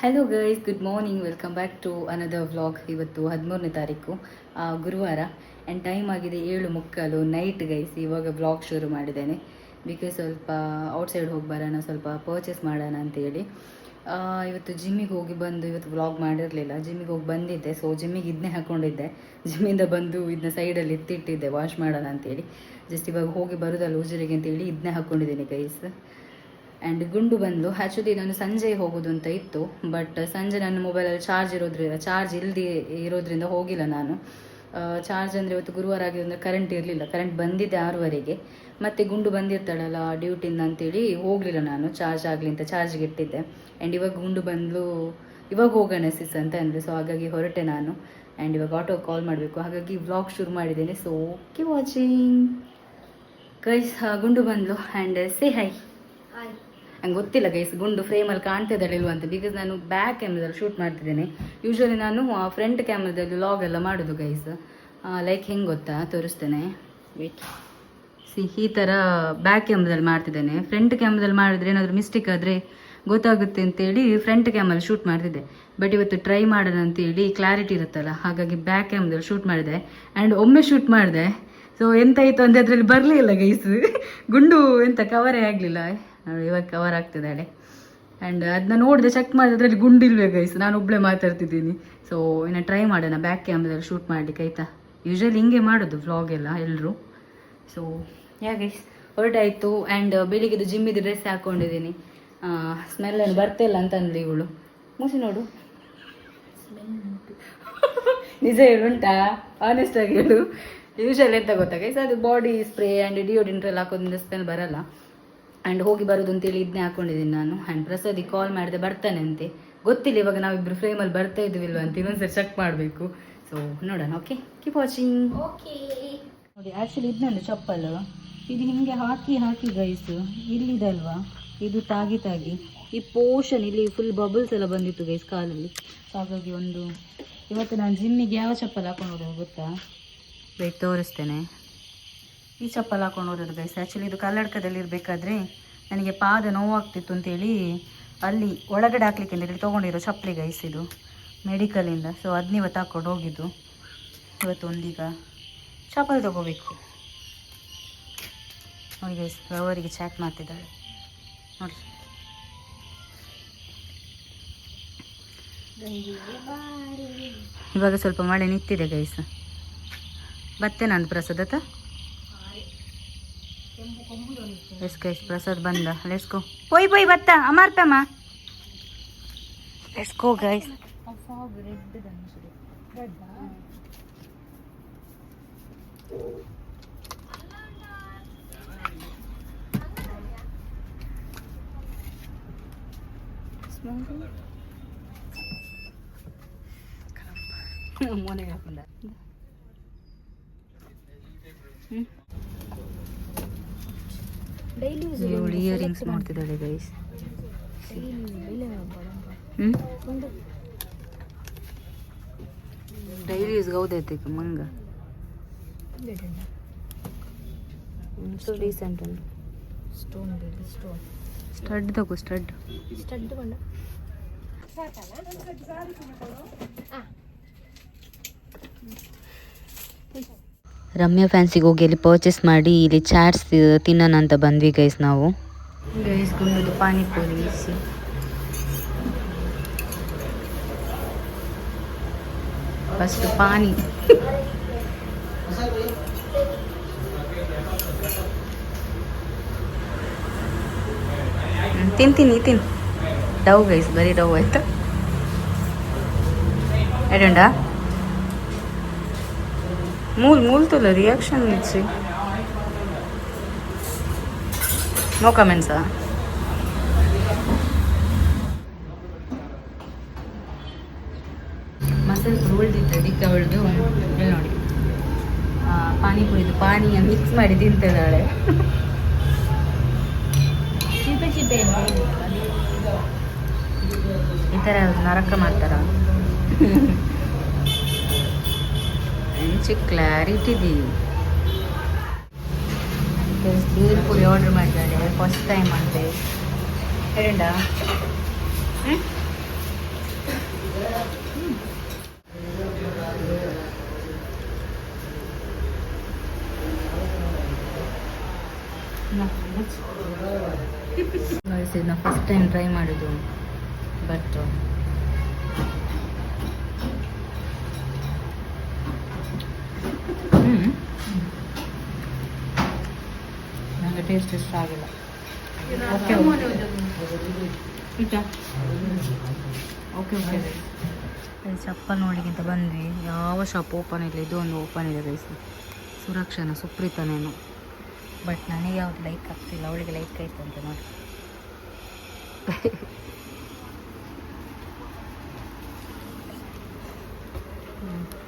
Hello guys good morning welcome back to another vlog ಇವತ್ತು ಹದಿಮೂರನೇ ತಾರೀಕು ಗುರುವಾರ. ಆ್ಯಂಡ್ ಟೈಮ್ ಆಗಿದೆ ಏಳು ಮುಕ್ಕಾಲು ನೈಟ್ ಗೈಸ್ ಇವಾಗ ವ್ಲಾಗ್ ಶುರು ಮಾಡಿದ್ದೇನೆ. ಬಿಕಾಸ್ ಸ್ವಲ್ಪ ಔಟ್ಸೈಡ್ ಹೋಗಿ ಬರೋಣ, ಸ್ವಲ್ಪ ಪರ್ಚೇಸ್ ಮಾಡೋಣ ಅಂತೇಳಿ. ಇವತ್ತು ಜಿಮ್ಮಿಗೆ ಹೋಗಿ ಬಂದು ಇವತ್ತು ವ್ಲಾಗ್ ಮಾಡಿರಲಿಲ್ಲ. ಜಿಮ್ಮಿಗೆ ಹೋಗಿ ಬಂದಿದ್ದೆ ಸೊ ಜಿಮ್ಮಿಗೆ ಇದನ್ನೇ ಹಾಕ್ಕೊಂಡಿದ್ದೆ ಜಿಮ್ಮಿಂದ ಬಂದು ಇದನ್ನ ಸೈಡಲ್ಲಿ ಎತ್ತಿಟ್ಟಿದ್ದೆ ವಾಶ್ ಮಾಡೋಣ ಅಂತೇಳಿ. ಜಸ್ಟ್ ಇವಾಗ ಹೋಗಿ ಬರೋದಲ್ಲ ಉಜರಿಗೆ ಅಂತೇಳಿ ಇದನ್ನೇ ಹಾಕ್ಕೊಂಡಿದ್ದೀನಿ ಗೈಸ್ ಆ್ಯಂಡ್ ಗುಂಡು ಬಂದು ಆ್ಯಕ್ಚುಲಿ ನಾನು ಸಂಜೆ ಹೋಗೋದು ಅಂತ ಇತ್ತು. ಬಟ್ ಸಂಜೆ ನನ್ನ ಮೊಬೈಲಲ್ಲಿ ಚಾರ್ಜ್ ಇರೋದ್ರಿಂದ ಚಾರ್ಜ್ ಇಲ್ಲದೆ ಇರೋದ್ರಿಂದ ಹೋಗಿಲ್ಲ ನಾನು. ಚಾರ್ಜ್ ಅಂದರೆ ಇವತ್ತು ಗುರುವಾರ ಆಗಿರೋದ್ರಿಂದ ಕರೆಂಟ್ ಇರಲಿಲ್ಲ. ಕರೆಂಟ್ ಬಂದಿದ್ದೆ ಆರೂವರೆಗೆ. ಮತ್ತು ಗುಂಡು ಬಂದಿರ್ತಾಳಲ್ಲ ಡ್ಯೂಟಿಂದ ಅಂತೇಳಿ ಹೋಗಲಿಲ್ಲ ನಾನು. ಚಾರ್ಜ್ ಆಗಲಿ ಅಂತ ಚಾರ್ಜ್ಗೆ ಇಟ್ಟಿದ್ದೆ. ಆ್ಯಂಡ್ ಇವಾಗ ಗುಂಡು ಬಂದು, ಇವಾಗ ಹೋಗೋಣ ಸಿಸ್ ಅಂತ ಅಂದರೆ ಸೊ ಹಾಗಾಗಿ ಹೊರಟೆ ನಾನು. ಆ್ಯಂಡ್ ಇವಾಗ ಆಟೋ ಕಾಲ್ ಮಾಡಬೇಕು. ಹಾಗಾಗಿ ವ್ಲಾಗ್ ಶುರು ಮಾಡಿದ್ದೇನೆ. ಸೊ ಓಕೆ ವಾಚಿಂಗ್ ಗೈಸ್ ಗುಂಡು ಬಂದ್ಲು. ಆ್ಯಂಡ್ ಸೇ ಹೈ ನಂಗೆ ಗೊತ್ತಿಲ್ಲ ಗೈಸ್ ಗುಂಡು ಫ್ರೇಮಲ್ಲಿ ಕಾಣ್ತಿದ್ದಾಳೆ ಇಲ್ವ ಅಂತ ಬಿಕಾಸ್ ನಾನು ಬ್ಯಾಕ್ ಕ್ಯಾಮ್ರದಲ್ಲಿ ಶೂಟ್ ಮಾಡ್ತಿದ್ದೇನೆ. ಯೂಶ್ವಲಿ ನಾನು ಫ್ರಂಟ್ ಕ್ಯಾಮ್ರದಲ್ಲಿ ಲಾಗ್ ಎಲ್ಲ ಮಾಡೋದು ಗೈಸ್ ಲೈಕ್ ಹೆಂಗೆ ಗೊತ್ತಾ? ತೋರಿಸ್ತೇನೆ. ವೇಟ್ ಸಿ ಈ ಥರ ಬ್ಯಾಕ್ ಕ್ಯಾಮ್ರದಲ್ಲಿ ಮಾಡ್ತಿದ್ದೇನೆ. ಫ್ರಂಟ್ ಕ್ಯಾಮ್ರದಲ್ಲಿ ಮಾಡಿದ್ರೆ ಏನಾದರೂ ಮಿಸ್ಟೇಕ್ ಆದರೆ ಗೊತ್ತಾಗುತ್ತೆ ಅಂತೇಳಿ ಫ್ರಂಟ್ ಕ್ಯಾಮಲ್ಲಿ ಶೂಟ್ ಮಾಡ್ತಿದ್ದೆ. ಬಟ್ ಇವತ್ತು ಟ್ರೈ ಮಾಡೋಣ ಅಂತೇಳಿ ಕ್ಲಾರಿಟಿ ಇರುತ್ತಲ್ಲ, ಹಾಗಾಗಿ ಬ್ಯಾಕ್ ಕ್ಯಾಮ್ರದಲ್ಲಿ ಶೂಟ್ ಮಾಡಿದೆ. ಆ್ಯಂಡ್ ಒಮ್ಮೆ ಶೂಟ್ ಮಾಡಿದೆ. ಸೊ ಎಂತಾಯಿತು ಅಂದರೆ ಅದರಲ್ಲಿ ಬರಲಿಲ್ಲ ಗೈಸ್ ಗುಂಡು ಎಂತ ಕವರೇ ಆಗಲಿಲ್ಲ. ಇವಾಗ ಕವರ್ ಆಗ್ತಿದ್ದಾಳೆ ಆ್ಯಂಡ್ ಅದನ್ನ ನೋಡಿದೆ ಚೆಕ್ ಮಾಡಿದ್ರೆ ಅದರಲ್ಲಿ ಗುಂಡಿಲ್ವೇ ಗೈಸ್ ನಾನು ಒಬ್ಬಳೇ ಮಾತಾಡ್ತಿದ್ದೀನಿ. ಸೊ ಇನ್ನು ಟ್ರೈ ಮಾಡೋಣ ಬ್ಯಾಕ್ ಕ್ಯಾಮ್ರಾದಲ್ಲಿ ಶೂಟ್ ಮಾಡಲಿಕ್ಕೆ ಆಯಿತಾ? ಯೂಶ್ವಲಿ ಹಿಂಗೆ ಮಾಡೋದು ವ್ಲಾಗ್ ಎಲ್ಲ ಎಲ್ಲರೂ ಸೊ ಯಾ ಗೈಸ್ ಹೊರಟಾಯಿತು. ಆ್ಯಂಡ್ ಬೆಳಿಗ್ಗೆದು ಜಿಮ್ಮಿದು ಡ್ರೆಸ್ ಹಾಕ್ಕೊಂಡಿದ್ದೀನಿ ಸ್ಮೆಲ್ ಏನು ಬರ್ತಿಲ್ಲ ಅಂತ ಇವಳು. ಮುಸಿ ನೋಡು. ನಿಜ ಹೇಳುಂಟಾ ಆನೆಸ್ಟ್ ಆಗಿ ಹೇಳು. ಯೂಶಲ್ ಎಂತ ಗೊತ್ತಾ ಗೈಸ್ ಅದು ಬಾಡಿ ಸ್ಪ್ರೇ ಆ್ಯಂಡ್ ಡಿಯೋಡೆಂಟ್ ಎಲ್ಲ ಹಾಕೋದ್ರಿಂದ ಸ್ಮೆಲ್ ಬರಲ್ಲ. ಆ್ಯಂಡ್ ಹೋಗಿ ಬರೋದು ಅಂತೇಳಿ ಇದನ್ನೇ ಹಾಕೊಂಡಿದ್ದೀನಿ ನಾನು. ಆ್ಯಂಡ್ ಪ್ರಸಾದಿಗೆ ಕಾಲ್ ಮಾಡಿದೆ ಬರ್ತಾನೆ ಅಂತೆ. ಗೊತ್ತಿಲ್ಲ ಇವಾಗ ನಾವಿಬ್ಬರು ಫ್ರೇಮಲ್ಲಿ ಬರ್ತಾ ಇದ್ದೀವಿಲ್ವ ಅಂತ ಇನ್ನೊಂದ್ಸರಿ ಚೆಕ್ ಮಾಡಬೇಕು. ಸೊ ನೋಡೋಣ ಓಕೆ ಕೀಪ್ ವಾಚಿಂಗ್ ಓಕೆ ನೋಡಿ ಆ್ಯಕ್ಚುಲಿ ಇದನ್ನಲ್ಲ ಚಪ್ಪಲು. ಇದು ಹಿಂಗೆ ಹಾಕಿ ಹಾಕಿ ಗೈಸು ಇಲ್ಲಿದಲ್ವಾ? ಇದು ತಾಗಿ ತಾಗಿ. ಈ ಪೋರ್ಷನ್ ಇಲ್ಲಿ ಫುಲ್ ಬಬಲ್ಸ್ ಎಲ್ಲ ಬಂದಿತ್ತು ಗೈಸ್ ಕಾಲಲ್ಲಿ. ಸೊ ಹಾಗಾಗಿ ಒಂದು ಇವತ್ತು ನಾನು ಜಿಮ್ಮಿಗೆ ಯಾವ ಚಪ್ಪಲ್ ಹಾಕೊಂಡು ಹೋಗೋದು ಗೊತ್ತಾ? ಬೇಗ ತೋರಿಸ್ತೇನೆ. ಈ ಚಪ್ಪಲ್ ಹಾಕೊಂಡು ಓಡಾಡಿದೆ. ಆ್ಯಕ್ಚುಲಿ ಇದು ಕಲ್ಲಡ್ಕದಲ್ಲಿ ಇರಬೇಕಾದ್ರೆ ನನಗೆ ಪಾದ ನೋವಾಗ್ತಿತ್ತು ಅಂತೇಳಿ ಅಲ್ಲಿ ಒಳಗಡೆ ಹಾಕ್ಲಿಕ್ಕೆ ಅಂತೇಳಿ ತೊಗೊಂಡಿರೋ ಚಪ್ಪಲಿ ಗೈಸ್ ಇದು ಮೆಡಿಕಲಿಂದ ಸೊ ಅದನ್ನ ಇವತ್ತು ಹಾಕ್ಕೊಂಡು ಹೋಗಿದ್ದು. ಇವತ್ತು ಒಂದೀಗ ಚಪ್ಪಲಿ ತೊಗೋಬೇಕು. ನೋಡಿ ಗೈಸ್ ಅವರಿಗೆ ಚಾಟ್ ಮಾಡ್ತಿದ್ದಾಳೆ. ನೋಡಿ. ಇವಾಗ ಸ್ವಲ್ಪ ಮಳೆ ನಿಂತಿದೆ ಗೈಸ್ ಬತ್ತೆ ನಾನು ಪ್ರಸಾದ್ ಆತ ಎಸ್ ಗೈಸ್ ಪ್ರಸಾದ್ ಬಂದ ಲೆಸ್ಕೋ ಪೊಯ್ ಪೊಯ್ ಬತ್ತ ಅಮಾರ್ಪಮ್ಮ ಲೆಸ್ಕೋ ಗೈಸ್ ಮನೆಗೆ ಹಾಕೊಂಡ ಇವಳು ಇಯರಿಂಗ್ಸ್ ಮಾಡ್ತಿದ್ದಾಳೆ ಗೈಸ್ ಡೈಲಿ ಯೂಸ್ ಗೌದೈತೆ ಮಂಗ. ಸೊ ಡೀಸೆಂಟ್ ಉಂಟು ಸ್ಟೋನ್ ಬೇಡಿ ಸ್ಟೋನ್ ಸ್ಟಡ್ ತಗೋ ಸ್ಟಡ್ ಸ್ಟಡ್ ಕೊಂಡ ರಮ್ಯಾ ಫ್ಯಾನ್ಸಿಗೆ ಹೋಗಿ ಅಲ್ಲಿ ಪರ್ಚೇಸ್ ಮಾಡಿ ಇಲ್ಲಿ ಚಾಟ್ಸ್ ತಿನ್ನೋಣ ಅಂತ ಬಂದ್ವಿ ಗೈಸ್ ನಾವು. ಗೈಸ್ ಪಾನಿಪುರಿ ಫಸ್ಟ್ ಪಾನಿ. ತಿಂತೀನಿ ತಿನ್ ಡವ್ ಗೈಸ್ ಬರೀ ಡವ್ ಆಯ್ತಾ? ಎಡಂಡ ಮೂಲ್ ಮೂಲ್ ತುಲ ರಿಯಾಕ್ಷನ್ ಇಚ್ಚಿ ನೋ ಕಮೆಂಟ್ಸಾ ಮಸಾಲೆ ಉಳ್ದಿತ್ತು ಉಳಿದು ಇಲ್ಲಿ ನೋಡಿ. ಪಾನಿಪುರಿದು ಪಾನಿಯ ಮಿಕ್ಸ್ ಮಾಡಿ ತಿಂತಿದ್ದಾಳೆ. ಚಿಪೆ ಚಿಪೆ ಈ ಥರ ನರಕ ಮಾಡ್ತಾರ? మంచి క్లారిటీది ನೀರು ಪುರಿ ಆರ್ಡ್ರ್ ಮಾಡಿದ್ದಾರೆ ಫಸ್ಟ್ ಟೈಮ್ ಅಂತೆ ಎರಡ ಇದನ್ನ ಫಸ್ಟ್ ಟೈಮ್ ಟ್ರೈ ಮಾಡೋದು ಬಟ್ ಟೇಸ್ಟ್ ಇಷ್ಟ ಆಗಿಲ್ಲ. Okay okay okay. ಚಪ್ಪಲ್ ನೋಡಿಗಿಂತ ಬಂದ್ವಿ. ಯಾವ ಶಾಪ್ ಓಪನ್ ಇಲ್ಲ ಇದು ಒಂದು ಓಪನ್ ಇದೆ ಗೈಸ್ ಸುರಕ್ಷಾನ ಸುಪ್ರೀತನೇನು. ಬಟ್ ನನಗೆ ಯಾವ್ದು ಲೈಕ್ ಆಗ್ತಿಲ್ಲ ಅವಳಿಗೆ ಲೈಕ್ ಆಯ್ತು ಅಂತ ನೋಡಿ. ಉಳ್ಳಕ್ಕೆ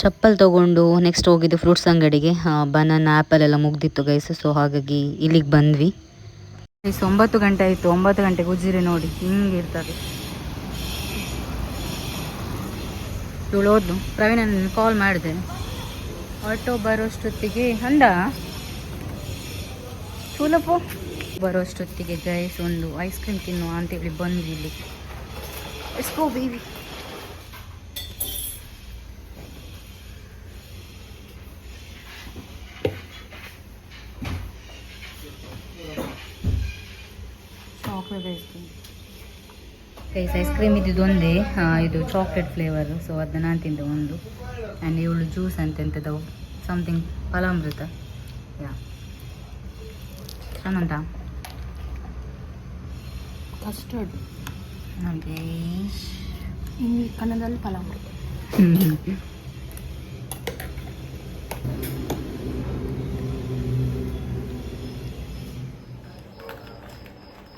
ಚಪ್ಪಲ್ ತಗೊಂಡು ನೆಕ್ಸ್ಟ್ ಹೋಗಿದ್ದು ಫ್ರೂಟ್ಸ್ ಅಂಗಡಿಗೆ. ಬನಾನ ಆ್ಯಪಲ್ ಎಲ್ಲ ಮುಗ್ದಿತ್ತು ಗೈಸ್ ಸೊ ಹಾಗಾಗಿ ಇಲ್ಲಿಗೆ ಬಂದ್ವಿ. ಗೈಸ್ ಒಂಬತ್ತು ಗಂಟೆ ಆಯಿತು, ಒಂಬತ್ತು ಗಂಟೆಗೆ ಉಜ್ಜಿರಿ ನೋಡಿ ಹಿಂಗಿರ್ತದೆ ಇವಳು ಹೋದ್ಲು ಪ್ರವೀಣ ಕಾಲ್ ಮಾಡಿದೆ. ಆಟೋ ಬರೋಷ್ಟೊತ್ತಿಗೆ, ಅಂದ? ಚೂಲಪ್ಪು ಬರೋಷ್ಟೊತ್ತಿಗೆ ಗೈಸ್ ಒಂದು ಐಸ್ ಕ್ರೀಮ್ ತಿನ್ನುವ ಅಂತೇಳಿ ಬಂದು ಇಲ್ಲಿ. ಎಸ್ಕೋ baby chocolate ice cream guys ice cream ಇದ್ದಿದ್ದು ಒಂದೇ. ಇದು ಚಾಕ್ಲೇಟ್ ಫ್ಲೇವರ್ ಸೊ ಅದನ್ನ ನಾನು ತಿಂದೆ ಒಂದು. ಆ್ಯಂಡ್ ಇವಳು ಜ್ಯೂಸ್ ಅಂತ ಎಂಥದ್ದು ಸಮಥಿಂಗ್ ಫಲಾಮೃತ. ಯಾ ಚೆನ್ನಂತ ಕಸ್ಟರ್ಡ್ ಹಾಗೆ ಕನ್ನಡದಲ್ಲಿ ಪಲಾವ್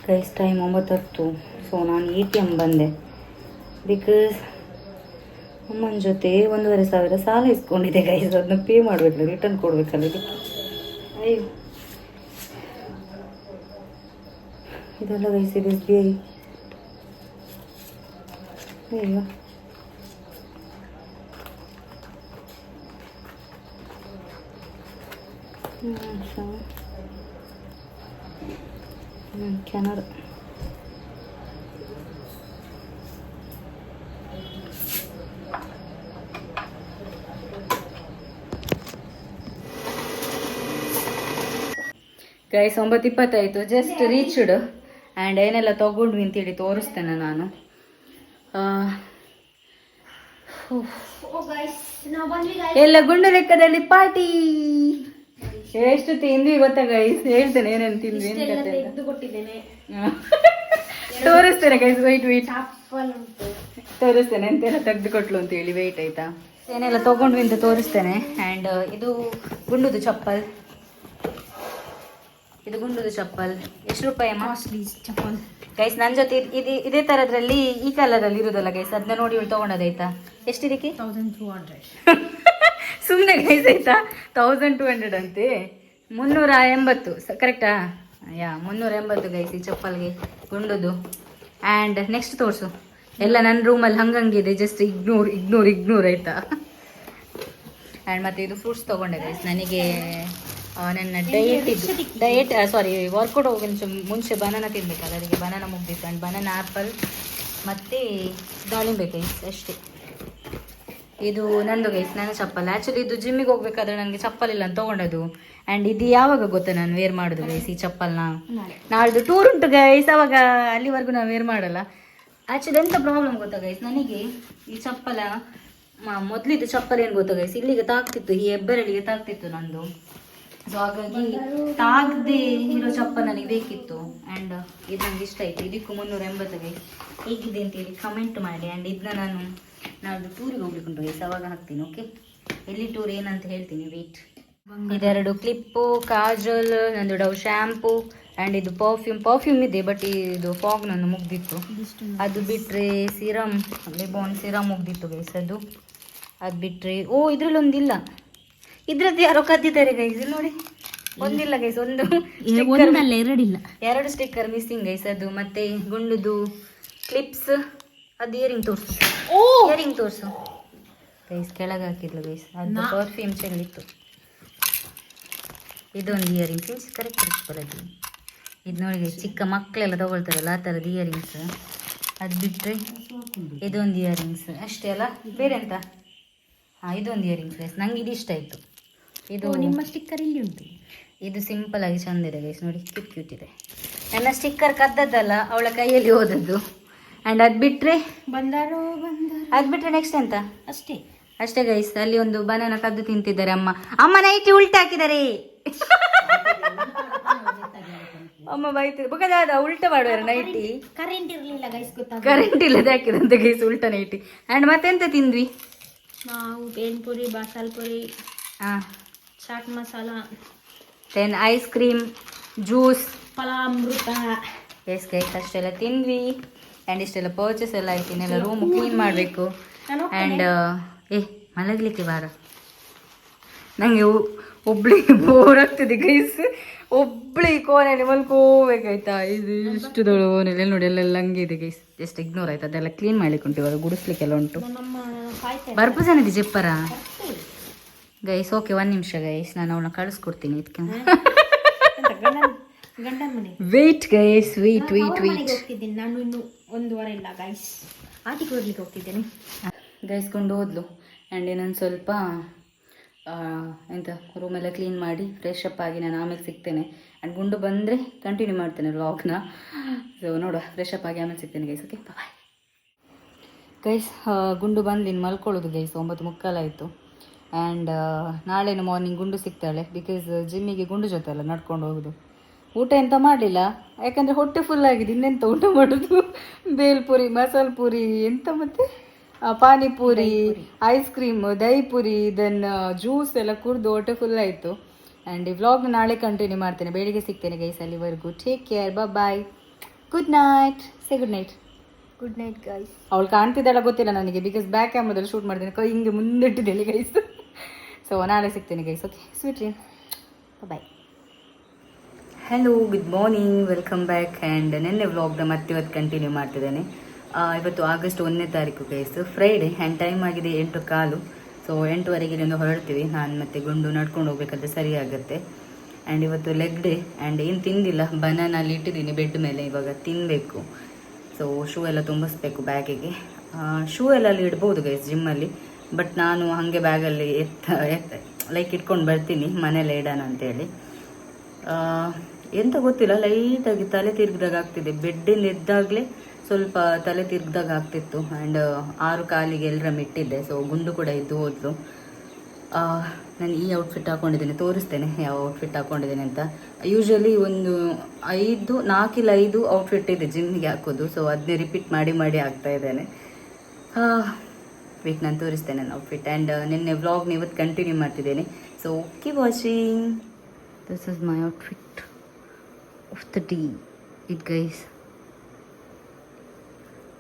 ಗೈಸ್ ಟೈಮ್ ಒಂಬತ್ತು ಹತ್ತು ಸೊ ನಾನು ಎ ಟಿ ಎಂ ಬಂದೆ ಬಿಕಾಸ್ ಅಮ್ಮನ ಜೊತೆ ಒಂದೂವರೆ ಸಾವಿರ ಸಾಲ ಇಸ್ಕೊಂಡಿದ್ದೆ ಗೈಸ್ ಅದನ್ನ ಪೇ ಮಾಡಬೇಕಲ್ಲ ರಿಟರ್ನ್ ಕೊಡಬೇಕಲ್ಲ ಇದಕ್ಕೆ ಅಯ್ಯೋ ಇದೆಲ್ಲ ಗೈಸ್ ಇದು ಎಸ್ ಬಿ ಐ ಅಯ್ಯೋ hmm, so hmm, Canara guys ಒಂಬತ್ತು ಇಪ್ಪತ್ತಾಯಿತು ಜಸ್ಟ್ ರೀಚ್ಡ್ ಆ್ಯಂಡ್ ಏನೆಲ್ಲ ತಗೊಂಡ್ವಿ ಅಂತೇಳಿ ತೋರಿಸ್ತೇನೆ ನಾನು. ಉಫ್. ಎಲ್ಲ ಗುಂಡು ಲೆಕ್ಕದಲ್ಲಿ ಪಾರ್ಟಿ ಎಷ್ಟು ತಿಂದ್ವಿ ಗೊತ್ತಾ ಗೈಸ್ ಹೇಳ್ತೇನೆ ಏನೇನು ತಿಂದ್ವಿ. ತೋರಿಸ್ತೇನೆ ಗೈಸ್ ವೈಟ್ ವೈಟ್ ತೋರಿಸ್ತೇನೆ ಎಂತೆಲ್ಲ ತೆಗೆದು ಕೊಟ್ಲು ಅಂತ ಹೇಳಿ ವೆಯ್ಟ್ ಆಯ್ತಾ? ಏನೆಲ್ಲ ತೊಗೊಂಡ್ವಿ ಅಂತ ತೋರಿಸ್ತೇನೆ. ಆ್ಯಂಡ್ ಇದು ಗುಂಡುದು ಚಪ್ಪಲ್. ಇದು ಗುಂಡುದು ಚಪ್ಪಲ್. ಎಷ್ಟು ರೂಪಾಯಿ ಕಾಸ್ಟ್ಲಿ ಚಪ್ಪಲ್. ಗೈಸ್ ನನ್ನ ಜೊತೆ ಇದ್- ಇದು ಥರದ್ರಲ್ಲಿ ಈ ಕಲರಲ್ಲಿ ಇರೋದಲ್ಲ ಗೈಸ್ ಅದನ್ನ ನೋಡಿ ಇವಳು ತಗೊಂಡದಾಯ್ತಾ? ಎಷ್ಟಿದಕ್ಕೆ? ತೌಸಂಡ್ ಟೂ ಹಂಡ್ರೆಡ್ ಸುಮ್ಮನೆ ಗೈಸ್ ಆಯ್ತಾ? ತೌಸಂಡ್ ಟು ಹಂಡ್ರೆಡ್ ಅಂತೆ. ಮುನ್ನೂರ ಎಂಬತ್ತು. ಕರೆಕ್ಟಾ ಯಾ ಮುನ್ನೂರ ಎಂಬತ್ತು ಗೈಸ್ ಈ ಚಪ್ಪಲ್ಗೆ ಗುಂಡುದು. ಆ್ಯಂಡ್ ನೆಕ್ಸ್ಟ್ ತೋರಿಸು. ಎಲ್ಲ ನನ್ನ ರೂಮಲ್ಲಿ ಹಂಗಂಗಿದೆ ಜಸ್ಟ್ ಇಗ್ನೂರ್ ಇಗ್ನೂರ್ ಇಗ್ನೂರ್ ಆಯ್ತಾ? ಆ್ಯಂಡ್ ಮತ್ತೆ ಇದು ಫ್ರೂಟ್ಸ್ ತೊಗೊಂಡೆ ಗೈಸ್ ನನಗೆ ನನ್ನ ಡಯಟ್ ಡಯಟ್ ಸಾರಿ ವರ್ಕೌಟ್ ಹೋಗಿ ಮುಂಚೆ ಬನಾನ ತಿನ್ಬೇಕಲ್ಲ ಅದಕ್ಕೆ ಬನಾನ ಮುಗ್ದಿತ್ತು. ಅಂಡ್ ಬನಾನ ಆ್ಯಪಲ್ ಮತ್ತು ದಾಳಿಂಬೆ ಗೈಸ್ ಅಷ್ಟೇ. ಇದು ನಂದು ಗೈಸ್ ನನ್ನ ಚಪ್ಪಲ್. ಆ್ಯಕ್ಚುಲಿ ಇದು ಜಿಮ್ಮಿಗೆ ಹೋಗ್ಬೇಕಾದ್ರೆ ನನಗೆ ಚಪ್ಪಲ್ ಇಲ್ಲ ಅಂತ ತೊಗೊಂಡದು ಆ್ಯಂಡ್ ಇದು ಯಾವಾಗ ಗೊತ್ತಾ ನಾನು ವೇರ್ ಮಾಡೋದು ಗೈಸ್ ಈ ಚಪ್ಪಲ್ನ? ನಾಳ್ದು ಟೂರ್ ಉಂಟು ಗೈಸ್ ಅವಾಗ ಅಲ್ಲಿವರೆಗೂ ನಾನು ವೇರ್ ಮಾಡಲ್ಲ. ಆ್ಯಕ್ಚುಲಿ ಎಂತ ಪ್ರಾಬ್ಲಮ್ ಗೊತ್ತಾ ಗೈಸ್ ನನಗೆ ಈ ಚಪ್ಪಲ ಮೊದಲಿದ್ದು ಚಪ್ಪಲ್ ಏನು ಗೊತ್ತಾ ಗೈಸ್ ಇಲ್ಲಿಗೆ ತಾಗ್ತಿತ್ತು ಈ ಹೆಬ್ಬೆರಳಿಗೆ ತಾಕ್ತಿತ್ತು ನಂದು. ಸೊ ಹಾಗಾಗಿ ತಾಗದೆ ಇರೋ ಚಪ್ಪ ನನಗೆ ಬೇಕಿತ್ತು. ಆ್ಯಂಡ್ ಇದು ನನಗೆ ಇಷ್ಟ ಆಯ್ತು. ಇದಕ್ಕೂ ಮುನ್ನೂರ ಎಂಬತ್ತಕ್ಕೆ ಗೈಸ್ ಹೇಗಿದೆ ಅಂತೇಳಿ ಕಮೆಂಟ್ ಮಾಡಿ. ಆ್ಯಂಡ್ ಇದನ್ನ ನಾನು ನಾಡ್ದು ಟೂರಿಗೆ ಹೋಗ್ಲಿಕ್ಕೆ ಉಂಟು ಗೈಸ್ ಅವಾಗ ಹಾಕ್ತೀನಿ ಓಕೆ ಎಲ್ಲಿ ಟೂರ್ ಏನಂತ ಹೇಳ್ತೀನಿ ವೇಟ್ ಇದೆರಡು ಕ್ಲಿಪ್ಪು ಕಾಜಲ್, ನಂದು ಡವ್ ಶ್ಯಾಂಪು ಆ್ಯಂಡ್ ಇದು ಪರ್ಫ್ಯೂಮ್ ಪರ್ಫ್ಯೂಮ್ ಇದೆ ಬಟ್ ಇದು ಫಾಗ್ ನಾನು ಮುಗ್ದಿತ್ತು. ಅದು ಬಿಟ್ಟರೆ ಸಿರಮ್ ಲೆಬೋನ್ ಸಿರಮ್ ಮುಗ್ದಿತ್ತು ಗೈಸ್ ಅದು. ಅದು ಬಿಟ್ಟರೆ ಓ ಇದ್ರಲ್ಲಿ ಒಂದಿಲ್ಲ ಇದ್ರದ್ದು ಯಾರೋ ಕದ್ದಿದ್ದಾರೆ ಗೈಸ್ ಇಲ್ಲಿ ನೋಡಿ. ಒಂದಿಲ್ಲ ಗೈಸ್ ಒಂದು ಒಂದಲ್ಲ ಎರಡಿಲ್ಲ. ಎರಡು ಸ್ಟಿಕ್ಕರ್ ಮಿಸ್ಸಿಂಗ್ ಗೈಸ್ ಅದು ಮತ್ತೆ ಗುಂಡುದು ಕ್ಲಿಪ್ಸ್ ಅದು ಇಯರಿಂಗ್ ತೋರಿಸು. ಇಯರಿಂಗ್ ತೋರಿಸು. ಗೈಸ್ ಕೆಳಗೆ ಹಾಕಿದ್ಲು ಗೈಸ್ ಅದು ಪರ್ಫ್ಯೂಮ್ ಚೆಲ್ಲಿತ್ತು ಇದೊಂದು ಇಯರಿಂಗ್ಸ್ ಕರೆಕ್ಟ್ ಬರೋದು ಇದು ನೋಡಿ ಗೈಸ್ ಚಿಕ್ಕ ಮಕ್ಕಳೆಲ್ಲ ತಗೊಳ್ತಾರಲ್ಲ ಆ ಥರದ ಇಯರಿಂಗ್ಸ್ ಅದು ಬಿಟ್ಟರೆ ಇದೊಂದು ಇಯರಿಂಗ್ಸ್ ಅಷ್ಟೇ ಅಲ್ಲ ಬೇರೆ ಎಂತ? ಹಾಂ ಇದೊಂದು ಇಯರಿಂಗ್ಸ್ ಗೈಸ್ ನಂಗೆ ಇದು ಇಷ್ಟ ಆಯಿತು. ಇದು ನಿಮ್ಮ ಸ್ಟಿಕ್ಕರ್ ಇಲ್ಲಿ ಉಂಟು. ಇದು ಸಿಂಪಲ್ ಆಗಿ ಚಂದ ಇದೆ ಗೈಸ್ ನೋಡಿ ಕ್ಯೂಟ್ ಕ್ಯೂಟ್ ಇದೆ. ನನ್ನ ಸ್ಟಿಕ್ಕರ್ ಕದ್ದದ್ದಲ್ಲ ಅವಳ ಕೈಯಲ್ಲಿ ಹೋದದ್ದು. ಅಂಡ್ ಅದ್ ಬಿಟ್ರೆ ಬಂದಾರೋ ಅದು ಬಿಟ್ಟರೆ ನೆಕ್ಸ್ಟ್ ಎಂತ? ಅಷ್ಟೇ. ಅಷ್ಟೇ ಗೈಸ್ ಅಲ್ಲಿ ಒಂದು ಬನಾನ ಕದ್ದು ತಿಂತಿದ್ದಾರೆ ಅಮ್ಮ. ಅಮ್ಮ ನೈಟಿ ಉಲ್ಟಾ ಹಾಕಿದ್ದಾರೆ ಅಮ್ಮ ಬೈತಿದ್ರು ಉಲ್ಟ ಮಾಡುವಾರ ನೈಟಿ? ಕರೆಂಟ್ ಇರಲಿಲ್ಲ ಗೈಸ್ ಗೊತ್ತಾ ಕರೆಂಟ್ ಇಲ್ಲದೆ ಹಾಕಿದಂತ ಗೈಸ್ ಉಲ್ಟಾ ನೈಟಿ. ಆ್ಯಂಡ್ ಮತ್ತೆಂತ ತಿಂದ್ವಿ? ನಾವು ಬೇನ್ಪುರಿ ಬಾಸಲ್ ಪುರಿ. ಹಾಂ chaat masala then ice cream juice ಫಲಾಮೃತ. Yes guys ಅಷ್ಟೆಲ್ಲ ತಿಂದ್ವಿ. ಆ್ಯಂಡ್ ಇಷ್ಟೆಲ್ಲ ಪರ್ಚೇಸ್ ಎಲ್ಲ ಆಯ್ತು. ಇನ್ನೆಲ್ಲ ರೂಮ್ ಕ್ಲೀನ್ ಮಾಡಬೇಕು. ಆ್ಯಂಡ್ ಏ ಮಲಗಲಿಕ್ಕೆ ಬಾರ. ನನಗೆ ಒಬ್ಳಿಗೆ ಬೋರ್ ಆಗ್ತದೆ ಗೈಸ್ ಒಬ್ಳಿ ಕೋಣೆಯಲ್ಲಿ ಮಲ್ಕೋಬೇಕಾಯ್ತಾ? ಇದು ಇಷ್ಟು ದೊಡ್ಡ ಓನೆಲ್ಲ ನೋಡಿ ಎಲ್ಲ ಹಂಗೆ ಇದೆ ಗೈಸ್ ಜಸ್ಟ್ ಇಗ್ನೋರ್ ಆಯ್ತು. ಅದೆಲ್ಲ ಕ್ಲೀನ್ ಮಾಡ್ಲಿಕ್ಕೆ ಉಂಟು ಇವಾಗ. ಗುಡಿಸ್ಲಿಕ್ಕೆಲ್ಲ ಉಂಟು. ಬರ್ಪು ಜನ ಇದೆ ಜೆಪ್ಪರ ಗೈಸ್ ಓಕೆ ಒಂದು ನಿಮಿಷ ಗೈಸ್ ನಾನು ಅವಳನ್ನ ಕಳಿಸ್ಕೊಡ್ತೀನಿ ಇದಕ್ಕೆ ಗಂಡನ ಗಂಡನ ಮನೆ ವೆಯ್ಟ್ ಗೈಸ್ ವೆಯ್ಟ್ ವೇಟ್ ಅವ್ರ ವೆಯ್ಟ್ ಹೋಗ್ತಿದ್ದೀನಿ. ನಾನು ಇನ್ನು ಒಂದು ವಾರ ಇಲ್ಲ ಗೈಸ್ ಆಟಿಗೆ ಹೋಗ್ಲಿಕ್ಕೆ ಹೋಗ್ತಿದ್ದೇನೆ. ಗೈಸ್ಕೊಂಡು ಹೋದ್ಲು. ಆ್ಯಂಡ್ ಇನ್ನೊಂದು ಸ್ವಲ್ಪ ಎಂತ ರೂಮೆಲ್ಲ ಕ್ಲೀನ್ ಮಾಡಿ ಫ್ರೆಶ್ ಅಪ್ ಆಗಿ ನಾನು ಆಮೇಲೆ ಸಿಗ್ತೇನೆ. ಆ್ಯಂಡ್ ಗುಂಡು ಬಂದರೆ ಕಂಟಿನ್ಯೂ ಮಾಡ್ತೇನೆ ವ್ಲಾಗ್ನ ಸೊ ನೋಡುವ ಫ್ರೆಶ್ ಅಪ್ ಆಗಿ ಆಮೇಲೆ ಸಿಗ್ತೇನೆ ಗೈಸ್ ಓಕೆ ಬಾಯ್ ಗೈಸ್ ಗುಂಡು ಬಂದು ಇನ್ನು ಮಲ್ಕೊಳ್ಳೋದು ಗೈಸ್ ಒಂಬತ್ತು ಮುಕ್ಕಾಲಾಯಿತು ಆ್ಯಂಡ್ ನಾಳೆನ ಮಾರ್ನಿಂಗ್ ಗುಂಡು ಸಿಗ್ತಾಳೆ ಬಿಕಾಸ್ ಜಿಮ್ಮಿಗೆ ಗುಂಡು ಜೊತೆ ಅಲ್ಲ ನಡ್ಕೊಂಡು ಹೋಗೋದು. ಊಟ ಎಂತ ಮಾಡಲಿಲ್ಲ ಯಾಕಂದರೆ ಹೊಟ್ಟೆ ಫುಲ್ ಆಗಿದೆ ಇನ್ನೆಂತ ಊಟ ಮಾಡೋದು? ಬೇಲ್ಪುರಿ ಮಸಾಲೆ ಪುರಿ ಎಂತ ಮತ್ತೆ? Panipuri ice cream dahi puri then juice ಎಲ್ಲ ಕುಡಿದು ಹೊಟ್ಟೆ ಫುಲ್ ಆಯಿತು. ಆ್ಯಂಡ್ ಈ ವ್ಲಾಗ್ ನಾಳೆ ಕಂಟಿನ್ಯೂ ಮಾಡ್ತೇನೆ ಬೆಳಿಗ್ಗೆ ಸಿಗ್ತೇನೆ ಗೈಸ್ ಅಲ್ಲಿವರೆಗೂ. Take care bye good night say good night good night guys ಅವಳು ಕಾಣ್ತಿದ್ದಾಳ ಗೊತ್ತಿಲ್ಲ ನನಗೆ ಬಿಕಾಸ್ ಬ್ಯಾಕ್ ಕ್ಯಾಮ್ರದಲ್ಲಿ ಶೂಟ್ ಮಾಡ್ತೇನೆ. ಕೈ ಹಿಂಗೆ ಮುಂದಿಟ್ಟಿದ್ದೇನೆ ಗೈಸ್ ಸೊ ನಾಳೆ ಸಿಗ್ತೇನೆ ಗೈಸ್ ಓಕೆ ಸ್ವೀಟ್ ರೀ bye hello good morning welcome back and ನಿನ್ನೆ ವ್ಲಾಗ್ನ ಮತ್ತೆ ಇವತ್ತು ಕಂಟಿನ್ಯೂ ಮಾಡ್ತಿದ್ದೇನೆ. ಇವತ್ತು ಆಗಸ್ಟ್ ಒಂದನೇ ತಾರೀಕು ಗೈಸ್ ಫ್ರೈಡೇ ಆ್ಯಂಡ್ ಟೈಮ್ ಆಗಿದೆ ಎಂಟು ಕಾಲು. ಸೊ ಎಂಟುವರೆಗೆ ಇಲ್ಲಿಂದ ಹೊರಡ್ತೀವಿ. ನಾನು ಮತ್ತೆ ಗುಂಡು ನಡ್ಕೊಂಡು ಹೋಗ್ಬೇಕಾದ್ರೆ ಸರಿ ಆಗುತ್ತೆ. ಆ್ಯಂಡ್ ಇವತ್ತು ಲೆಗ್ ಡೇ ಆ್ಯಂಡ್ ಏನು ತಿಂದಿಲ್ಲ. ಬನಾನ ಅಲ್ಲಿ ಇಟ್ಟಿದ್ದೀನಿ ಬೆಡ್ ಮೇಲೆ ಇವಾಗ ತಿನ್ನಬೇಕು ಸೊ ಶೂ ಎಲ್ಲ ತುಂಬಿಸ್ಬೇಕು ಬ್ಯಾಗಿಗೆ ಶೂ ಎಲ್ಲ ಅಲ್ಲಿ ಇಡ್ಬೋದು ಗೈಸ್ ಜಿಮ್ಮಲ್ಲಿ ಬಟ್ ನಾನು ಹಾಗೆ ಬ್ಯಾಗಲ್ಲಿ ಎತ್ತ ಎತ್ತ ಲೈಕ್ ಇಟ್ಕೊಂಡು ಬರ್ತೀನಿ, ಮನೇಲಿ ಇಡೋಣ ಅಂತೇಳಿ. ಎಂತ ಗೊತ್ತಿಲ್ಲ ಲೈಟಾಗಿ ತಲೆ ತಿರುಗಿದಾಗ ಆಗ್ತಿದೆ. ಬೆಡ್ಡಿಂದ ಎದ್ದಾಗಲೇ ಸ್ವಲ್ಪ ತಲೆ ತಿರುಗಿದಾಗ ಆಗ್ತಿತ್ತು. ಆ್ಯಂಡ್ ಆರು ಕಾಲಿಗೆ ಎಲ್ಲರ ಮೆಟ್ಟಿದ್ದೆ. ಸೊ ಗುಂಡು ಕೂಡ ಇದ್ದು ಹೋದ್ಲು ನಾನು ಈ ಔಟ್ಫಿಟ್ ಹಾಕ್ಕೊಂಡಿದ್ದೀನಿ ತೋರಿಸ್ತೇನೆ ಯಾವ ಔಟ್ಫಿಟ್ ಹಾಕೊಂಡಿದ್ದೀನಿ ಅಂತ. ಯೂಶ್ವಲಿ ಒಂದು ಐದು, ನಾಲ್ಕಿಲ್ಲ ಐದು ಔಟ್ಫಿಟ್ ಇದೆ ಜಿಮ್ಗೆ ಹಾಕೋದು. ಸೊ ಅದನ್ನೇ ರಿಪೀಟ್ ಮಾಡಿ ಮಾಡಿ ಹಾಕ್ತಾ ಇದ್ದೇನೆ. ವೇಟ್ ನಾನು ತೋರಿಸ್ತೇನೆ ನನ್ನ ಔಟ್ಫಿಟ್ ಆ್ಯಂಡ್ ನಿನ್ನೆ ವ್ಲಾಗ್ನ ಇವತ್ತು ಕಂಟಿನ್ಯೂ ಮಾಡ್ತಿದ್ದೇನೆ. So okay watching this is my outfit of the day it guys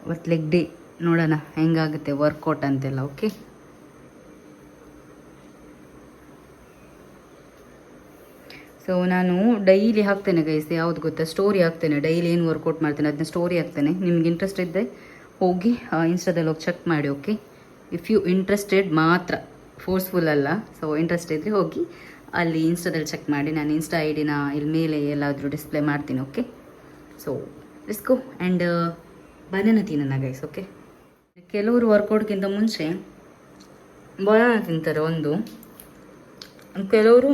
ಇವತ್ತು ಲೆಗ್ ಡೇ ನೋಡೋಣ, ಹೆಂಗಾಗುತ್ತೆ ವರ್ಕೌಟ್ ಅಂತೆಲ್ಲ ಓಕೆ ಸೊ ನಾನು ಡೈಲಿ ಹಾಕ್ತೇನೆ ಗೈಸ್ ಯಾವ್ದು ಗೊತ್ತಾ? ಸ್ಟೋರಿ ಹಾಕ್ತೇನೆ. ಡೈಲಿ ಏನು ವರ್ಕೌಟ್ ಮಾಡ್ತೇನೆ ಅದನ್ನ ಸ್ಟೋರಿ ಹಾಕ್ತೇನೆ. ನಿಮ್ಗೆ ಇಂಟ್ರೆಸ್ಟ್ ಇದ್ದರೆ ಹೋಗಿ ಇನ್ಸ್ಟಾದಲ್ಲಿ ಹೋಗಿ ಚೆಕ್ ಮಾಡಿ ಓಕೆ ಇಫ್ ಯು ಇಂಟ್ರೆಸ್ಟೆಡ್ ಮಾತ್ರ. ಫೋರ್ಸ್ಫುಲ್ ಅಲ್ಲ. ಸೊ ಇಂಟ್ರೆಸ್ಟ್ ಇದ್ದರೆ ಹೋಗಿ ಅಲ್ಲಿ ಇನ್ಸ್ಟಾದಲ್ಲಿ ಚೆಕ್ ಮಾಡಿ. ನಾನು ಇನ್ಸ್ಟಾ ಐ ಡಿನ ಇಲ್ಲಿ ಮೇಲೆ ಎಲ್ಲಾದರೂ ಡಿಸ್ಪ್ಲೇ ಮಾಡ್ತೀನಿ okay so risk and banana ತಿನ್ನೋಣ ಗೈಸ್ ಓಕೆ ಕೆಲವರು ವರ್ಕೌಟ್ಗಿಂತ ಮುಂಚೆ ಬನಾನ ತಿಂತಾರೆ ಒಂದು. ಕೆಲವರು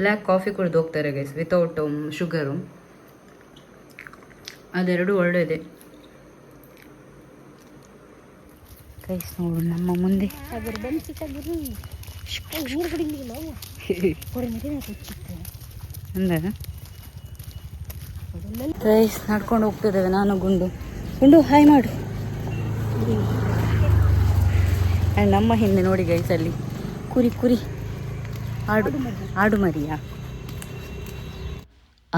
ಬ್ಲ್ಯಾಕ್ ಕಾಫಿ ಕುಡಿದು ಹೋಗ್ತಾರೆ ಗೈಸ್ ವಿತೌಟ್ ಶುಗರು ಅದೆರಡು ಒಳ್ಳೆಯದೆ ಗೈಸ್ ನೋಡು ನಮ್ಮ ಮುಂದೆ. ಅಂದಾಗ ಗೈಸ್ ನಡ್ಕೊಂಡು ಹೋಗ್ತಿದ್ದೇವೆ ನಾನು ಗುಂಡು. ಗುಂಡು ಹಾಯ್ ಮಾಡು. ಆ್ಯಂಡ್ ನಮ್ಮ ಹಿಂದೆ ನೋಡಿ ಗೈಸಲ್ಲಿ ಕುರಿ ಕುರಿ. ಆಡು ಆಡು ಮರಿಯಾ?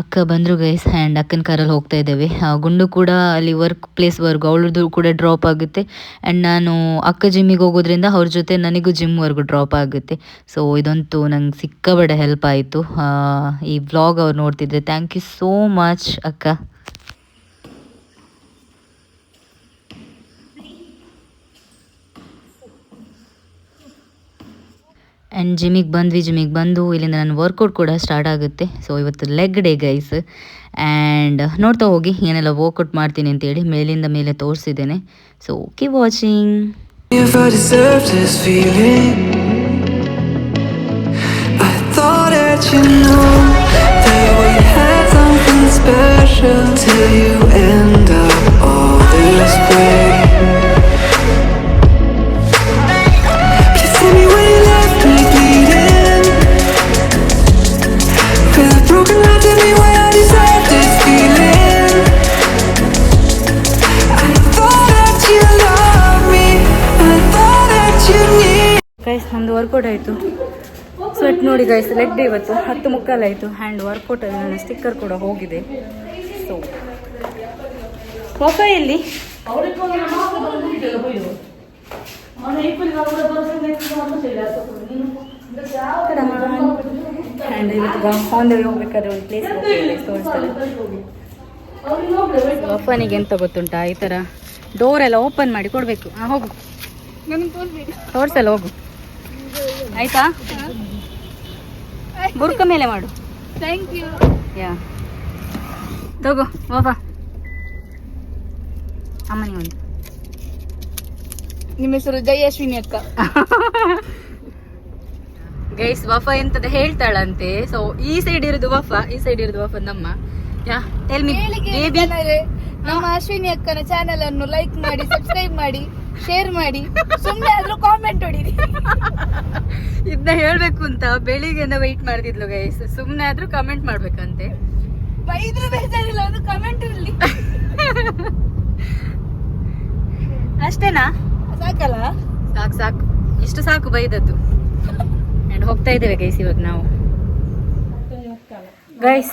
ಅಕ್ಕ ಬಂದರು ಗೈಸ್ ಆ್ಯಂಡ್ ಅಕ್ಕನ ಕಾರಲ್ಲಿ ಹೋಗ್ತಾ ಇದ್ದೇವೆ. ಗುಂಡು ಕೂಡ ಅಲ್ಲಿ ವರ್ಕ್ ಪ್ಲೇಸ್ವರೆಗೂ ಅವಳದು ಕೂಡ ಡ್ರಾಪ್ ಆಗುತ್ತೆ. ಆ್ಯಂಡ್ ನಾನು ಅಕ್ಕ ಜಿಮ್ಮಿಗೆ ಹೋಗೋದ್ರಿಂದ ಅವ್ರ ಜೊತೆ ನನಗೂ ಜಿಮ್ವರೆಗೂ ಡ್ರಾಪ್ ಆಗುತ್ತೆ. ಸೊ ಇದಂತೂ ನಂಗೆ ಸಿಕ್ಕಾಬಡೆ ಹೆಲ್ಪ್ ಆಯಿತು. ಈ ವ್ಲಾಗ್ ಅವ್ರು ನೋಡ್ತಿದ್ರೆ. ಥ್ಯಾಂಕ್ ಯು ಸೋ ಮಚ್ ಅಕ್ಕ. ಆ್ಯಂಡ್ ಜಿಮ್ಮಿಗೆ ಬಂದ್ವಿ ಜಿಮ್ಮಿಗೆ ಬಂದು ಇಲ್ಲಿಂದ ನನ್ನ ವರ್ಕೌಟ್ ಕೂಡ ಸ್ಟಾರ್ಟ್ ಆಗುತ್ತೆ ಸೊ ಇವತ್ತು ಲೆಗ್ ಡೇ ಗೈಸ್ ಆ್ಯಂಡ್ ನೋಡ್ತಾ ಹೋಗಿ ಏನೆಲ್ಲ ವರ್ಕೌಟ್ ಮಾಡ್ತೀನಿ ಅಂತೇಳಿ ಮೇಲಿಂದ ಮೇಲೆ ತೋರಿಸಿದ್ದೇನೆ so keep watching special till. Workout ಆಯಿತು. ಸ್ವೆಟ್ ನೋಡಿ ಗೈಸ್ ಲೆಗ್ ಡೇ ಇವತ್ತು. ಹತ್ತು ಮುಕ್ಕಾಲಾಯಿತು ಹ್ಯಾಂಡ್ ವರ್ಕೌಟ್ ನನ್ನ ಸ್ಟಿಕ್ಕರ್ ಕೂಡ ಹೋಗಿದೆ. ಸೊ ಎಲ್ಲಿ ಆ್ಯಂಡ್ ಇವತ್ತು ಆನ್ ದ ವೇ ಹೋಗ್ಬೇಕಾದ್ರೆ ಒಂದು ಪ್ಲೇಸ್ ತೋರಿಸ್ತಾರೆ. ಅಪ್ಪನಿಗೆ ಎಂತ ಗೊತ್ತುಂಟಾ? ಈ ಥರ ಡೋರ್ ಎಲ್ಲ ಓಪನ್ ಮಾಡಿ ಕೊಡಬೇಕು. ಹಾಂ ಹೋಗು. ತೋರ್ಸಲ್ಲ ಹೋಗು. ಆಯ್ತಾ? ಬುರ್ಕ ಮೇಲೆ ಮಾಡು. Thank you. ಯಾ ತಗೋ ಬಾಬಾ ಅಮ್ಮನಿಗೆ ಒಂದು. ನಿಮ್ಮ ಹೆಸರು ಜಯಶ್ವಿನಿ ಅಕ್ಕ. ಗೈಸ್ ವಫ ಎಂತದ ಹೇಳ್ತಾಳಂತೆ. ಸೊ ಈ ಸೈಡ್ ಇರೋದು ವಫ ಈ ಸೈಡ್ ಇರೋದು ವಫ ನಮ್ಮ ಯಾ ಟೆಲ್ ಮಿ ಬೇಬಿ ನಮ್ಮ ಅಶ್ವಿನಿ ಅಕ್ಕನ ಚಾನೆಲ್ ಅನ್ನು ಲೈಕ್ ಮಾಡಿ ಸಬ್ಸ್ಕ್ರೈಬ್ ಮಾಡಿ ಶೇರ್ ಮಾಡಿ ಸುಮ್ಮನೆ ಆದ್ರೂ ಕಾಮೆಂಟ್ ಹೊಡಿರಿ. ಇದನ್ನ ಹೇಳ್ಬೇಕು ಅಂತ ಬೆಳಿಗ್ಗೆಯಿಂದ ವೆಯ್ಟ್ ಮಾಡ್ತಿದ್ಲು ಗೈಸ್ ಸುಮ್ಮನೆ ಆದ್ರೂ ಕಮೆಂಟ್ ಮಾಡ್ಬೇಕಂತೆ. ಬೈದ್ರು ಬೇಜಾರಿಲ್ಲ ಅದು ಕಮೆಂಟ್ ಇರಲಿ. ಅಷ್ಟೇನಾ? ಸಾಕಲ್ಲ? ಸಾಕು ಸಾಕು. ಇಷ್ಟು ಸಾಕು ಬೈದದ್ದು. ಅಂಡ್ ಹೋಗ್ತಾ ಇದ್ದೇವೆ ಗೈಸ್ ಇವಾಗ ನಾವು. ಗೈಸ್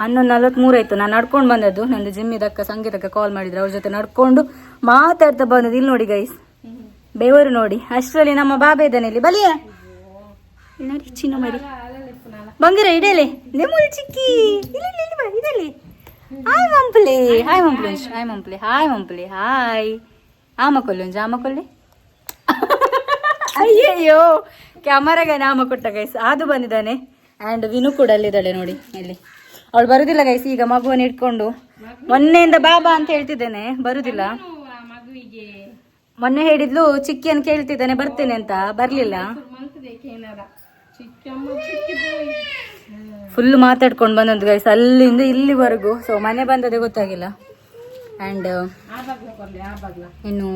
ಹನ್ನೊಂದು ನಲ್ವತ್ಮೂರು ಆಯ್ತು. ನಾನು ನಡ್ಕೊಂಡು ಬಂದದ್ದು. ನಂದು ಜಿಮ್ ಇದಕ್ಕ, ಸಂಗೀತಕ್ಕೆ ಕಾಲ್ ಮಾಡಿದ್ರು. ಅವ್ರ ಜೊತೆ ನಡ್ಕೊಂಡು ಮಾತಾಡ್ತಾ ಬಂದದ್ದು. ಇಲ್ಲಿ ನೋಡಿ ಗೈಸ್ ಬೇವರು ನೋಡಿ. ಅಷ್ಟರಲ್ಲಿ ನಮ್ಮ ಬಾಬೆ ಇದ್ದಾನೆ ಇಲ್ಲಿ. ಬಲಿಯ? ನೋಡಿ, ಚಿನ್ನ ಮಾಡಿ ಬಂಗಿರ ಇಡೇಲಿ ನೆಮ್ಮದಿ ಚಿಕ್ಕಿ. ಇದೆಲ್ಲಿ ಹಾಯ್ ಮಂಪ್ಲಿ ಹಾಯ್ ಮಂಪ್ಲಿ ಹಾಯ್ ಮಂಪ್ಲಿ ಹಾಯ್ ಮಂಪ್ಲಿ ಹಾಯ್ ಆಮಕೊಲ್ಲಿ ಒಂದು ಆಮಕೊಲ್ಲಿ ಅಯ್ಯಯ್ಯೋ. ಕ್ಯಾಮರಾಗೆ ನಾಮ ಕೊಟ್ಟ ಗೈಸ್ ಅದು ಬಂದಿದ್ದಾನೆ. ಆ್ಯಂಡ್ ವಿನು ಕೂಡ ಅಲ್ಲಿದ್ದಾಳೆ ನೋಡಿ, ಇಲ್ಲಿ. ಅವಳು ಬರುದಿಲ್ಲ ಗೈಸ್ ಈಗ ಮಗುವನ್ನು ಇಟ್ಕೊಂಡು ಮೊನ್ನೆಯಿಂದ ಬಾಬಾ ಅಂತ ಹೇಳ್ತಿದ್ದೇನೆ ಬರುದಿಲ್ಲ. ಮೊನ್ನೆ ಹೇಳಿದ್ಲು ಚಿಕ್ಕಿಯನ್ನು ಕೇಳ್ತಿದ್ದಾನೆ ಬರ್ತೇನೆ ಅಂತ ಬರ್ಲಿಲ್ಲ. ಫುಲ್ ಮಾತಾಡ್ಕೊಂಡು ಬಂದದ್ದು ಗೈಸ್ ಅಲ್ಲಿಂದ ಇಲ್ಲಿವರೆಗೂ. ಸೊ ಮನೆ ಬಂದದೆ ಗೊತ್ತಾಗಿಲ್ಲ. ಆ್ಯಂಡ್ ಇನ್ನು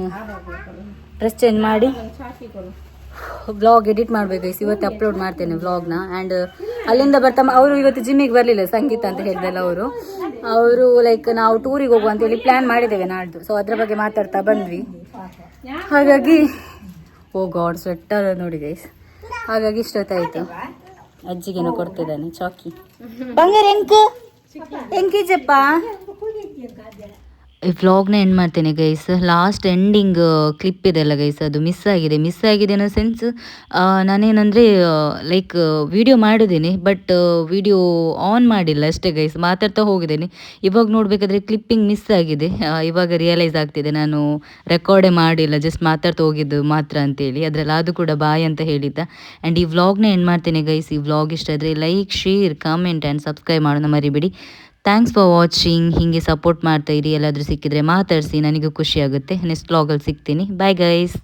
ಡ್ರೆಸ್ ಚೇಂಜ್ ಮಾಡಿ. ವ್ಲಾಗ್ ಎಡಿಟ್ ಮಾಡ್ಬೇಕು ಇವತ್ತು ಅಪ್ಲೋಡ್ ಮಾಡ್ತೇನೆ ವ್ಲಾಗ್ನ ಆ್ಯಂಡ್ ಅಲ್ಲಿಂದ ಬರ್ತಾ ಅವರು ಇವತ್ತು ಜಿಮ್ಮಿಗೆ ಬರಲಿಲ್ಲ, ಸಂಗೀತ ಅಂತ ಹೇಳಿದಲ್ಲ ಅವರು. ಅವರು ಲೈಕ್ ನಾವು ಟೂರಿಗೆ ಹೋಗುವ ಅಂತೇಳಿ ಪ್ಲ್ಯಾನ್ ಮಾಡಿದ್ದೇವೆ ನಾಡ್ದು. ಸೊ ಅದರ ಬಗ್ಗೆ ಮಾತಾಡ್ತಾ ಬಂದ್ವಿ. ಹಾಗಾಗಿ, ಓ ಗಾಡ್ ಸ್ವೆಟ್ಟರ್ ನೋಡಿ ಗೈಸ್ ಹಾಗಾಗಿ ಇಷ್ಟೊತ್ತಾಯಿತು. ಅಜ್ಜಿಗೇನೋ ಕೊಡ್ತಿದ್ದಾನೆ ಚಾಕಿ ಬಂಗಾರ ಎಂಕು ಎಂಕಿಜಪ್ಪ ವ್ಲಾಗ್ನ ಎಂಡ್ ಮಾಡ್ತೇನೆ ಗೈಸ್ ಲಾಸ್ಟ್ ಎಂಡಿಂಗ್ ಕ್ಲಿಪ್ ಇದೆಲ್ಲ ಗೈಸ್ ಅದು ಮಿಸ್ ಆಗಿದೆ. ಮಿಸ್ ಆಗಿದೆ ಅನ್ನೋ ಸೆನ್ಸ್ ನಾನೇನಂದರೆ ಲೈಕ್ ವಿಡಿಯೋ ಮಾಡಿದ್ದೀನಿ ಬಟ್ ವಿಡಿಯೋ ಆನ್ ಮಾಡಿಲ್ಲ ಅಷ್ಟೇ ಗೈಸ್ ಮಾತಾಡ್ತಾ ಹೋಗಿದ್ದೇನೆ. ಇವಾಗ ನೋಡಬೇಕಾದ್ರೆ ಕ್ಲಿಪ್ಪಿಂಗ್ ಮಿಸ್ ಆಗಿದೆ. ಇವಾಗ ರಿಯಲೈಸ್ ಆಗ್ತಿದೆ. ನಾನು ರೆಕಾರ್ಡೇ ಮಾಡಿಲ್ಲ ಜಸ್ಟ್ ಮಾತಾಡ್ತಾ ಹೋಗಿದ್ದು ಮಾತ್ರ ಅಂತೇಳಿ. ಅದರಲ್ಲಿ ಅದು ಕೂಡ ಬಾಯ್ ಅಂತ ಹೇಳಿದ್ದ. ಆ್ಯಂಡ್ ಈ ವ್ಲಾಗ್ನ ಎಂಡ್ ಮಾಡ್ತೇನೆ ಗೈಸ್ ಈ ವ್ಲಾಗ್ ಇಷ್ಟ ಆದರೆ like share comment and subscribe ಮಾಡೋಣ ಮರಿಬೇಡಿ. ಥ್ಯಾಂಕ್ಸ್ ಫಾರ್ ವಾಚಿಂಗ್ ಹೀಗೆ ಸಪೋರ್ಟ್ ಮಾಡ್ತಾ ಇರಿ. ಎಲ್ಲಾದರೂ ಸಿಕ್ಕಿದರೆ ಮಾತಾಡಿಸಿ. ನನಗೂ ಖುಷಿ ಆಗುತ್ತೆ. ನೆಕ್ಸ್ಟ್ ವ್ಲಾಗಲ್ಲಿ ಸಿಗ್ತೀನಿ. Bye guys